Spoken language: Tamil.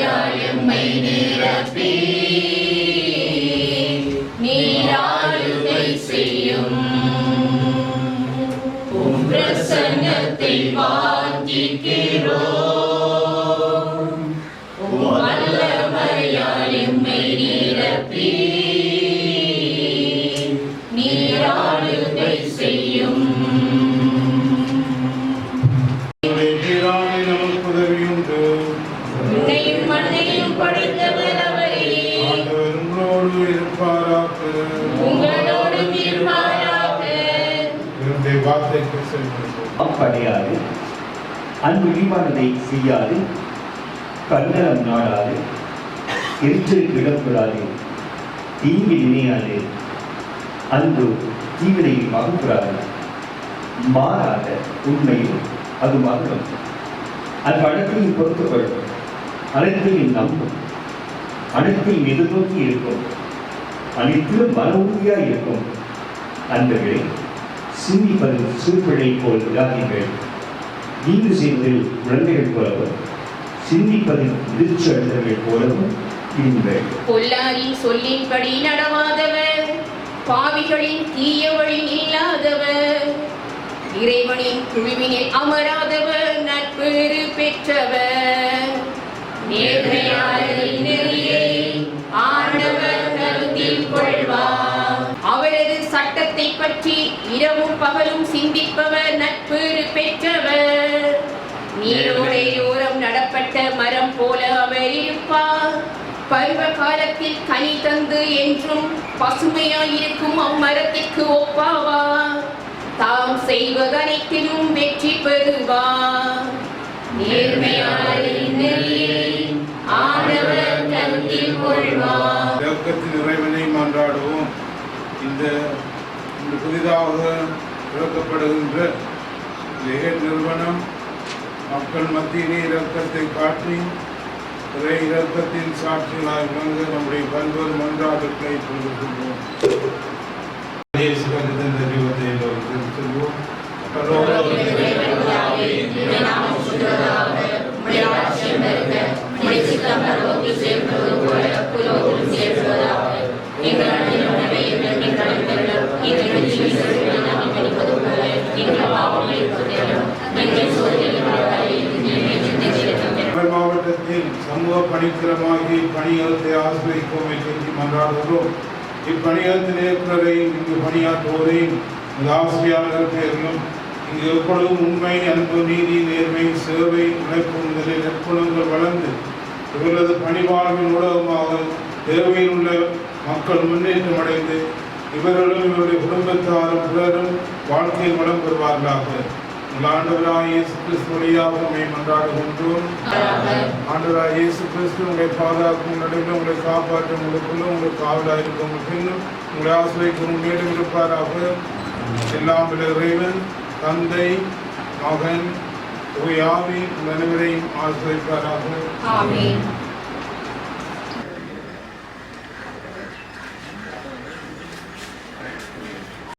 மழையால் எம்மை நிரப்பி நீராளுகை செய்யும் உம் பிரசன்னத்தை வாஞ்சிக்கிறோம். உங்களோடு இருப்பாராக. உங்களோடு இருப்பாராக. இவருடைய வார்த்தைக்கு செல்கிறோம் படையாது அன்பு இழிவானதை செய்யாது. கல்லறம் நாடாது. எரிச்சலுக்கு இடப்படாது தீங்கு நினையாது. அன்பு தீவினை வகுப்புறாது மாறாக உண்மையில் அது மகளும் அது அனைத்தையும் பொறுத்துக்கொள்ளும். அனைத்தையும் நம்பும். அனைத்தையும் நோக்கி இருக்கும்? அனைத்திலும் மன உறுதியாக இருக்கும். அன்பர்களே சிந்திப்பது சிறுபிழை போல் விடாதீர்கள் நீங்கு செய்வதில் குழந்தைகள் போலவும் சிந்திப்பதில் முதிர்ச்சி போலவும் இருங்கள். பொல்லாரின் சொல்லின்படி நடவாதவர் பாவிகளின் தீய வழி இல்லாதவர் இறைவனின் குழுவினில் அமராதவர் நட்பு பெற்றவர். நேர்மையான சட்டத்தை பற்றி இரவும் பகலும் சிந்திப்பவர் நட்பு பெற்றவர். நீரோடையோரம் நடப்பட்ட மரம் போல அவர் இருப்பார். பருவ காலத்தில் கனி தந்து என்றும் பசுமையாயிருக்கும் அம்மரத்திற்கு ஒப்பாவார் தாம் செய்வதனைத்திலும் வெற்றி பெறுவார் நேர்மையாளரின் நெறியை ஆண்டவர் கருத்தில் கொள்வார். இறைவனை மன்றாடுவோம் இந்த இந்த புதிதாக இறக்கப்படுகின்ற லேகர் நிறுவனம் மக்கள் மத்தியிலே இரக்கத்தை காட்டி இறை இரக்கத்தின் சாட்சிகளாய் விளங்க நம்முடைய பல்வேறு மன்றாடுகளை கொண்டிருக்கின்றோம் செல்வோம். மாவட்டத்தில் சமூக பணிக்கிரமாகி இப்பணியகத்தை ஆசிரியப்போம் என்று மன்றாடுகிறோம் இப்பணியகத்தில் இருக்கிறவரையும் இங்கு பணியாற்றுவோரையும் இந்த ஆசிரியாளர்கள் பேரிலும் இங்கு எப்பொழுதும் உண்மை அன்பு நீதி நேர்மை சேவை உழைப்பு முதலில் நற்குணங்கள் வளர்ந்து இவர்களது பணிவாழ்வின் ஊடகமாக தேவையில் உள்ள மக்கள் முன்னேற்றம் அடைந்து இவர்களும் இவருடைய குடும்பத்தாரும் பிறரும் வாழ்க்கையில் வளம் பெறுவார்களாக. எங்கள் ஆண்டவராக இயேசு கிறிஸ்து வழியாக உண்மை மன்றாடுகின்றோம் ஆண்டவராக இயேசு கிறிஸ்து உங்களை பாதுகாக்கும் நடுவில் உங்களை காப்பாற்றும் உங்களுக்குள்ள உங்களுக்கு காவலாக இருக்கும் உங்களை ஆசிரியக்கும் மேலும் இருப்பாராக. எல்லாம் இறைவன் தந்தை மகன் ஆவி அனைவரையும் ஆசிரியப்பாராக.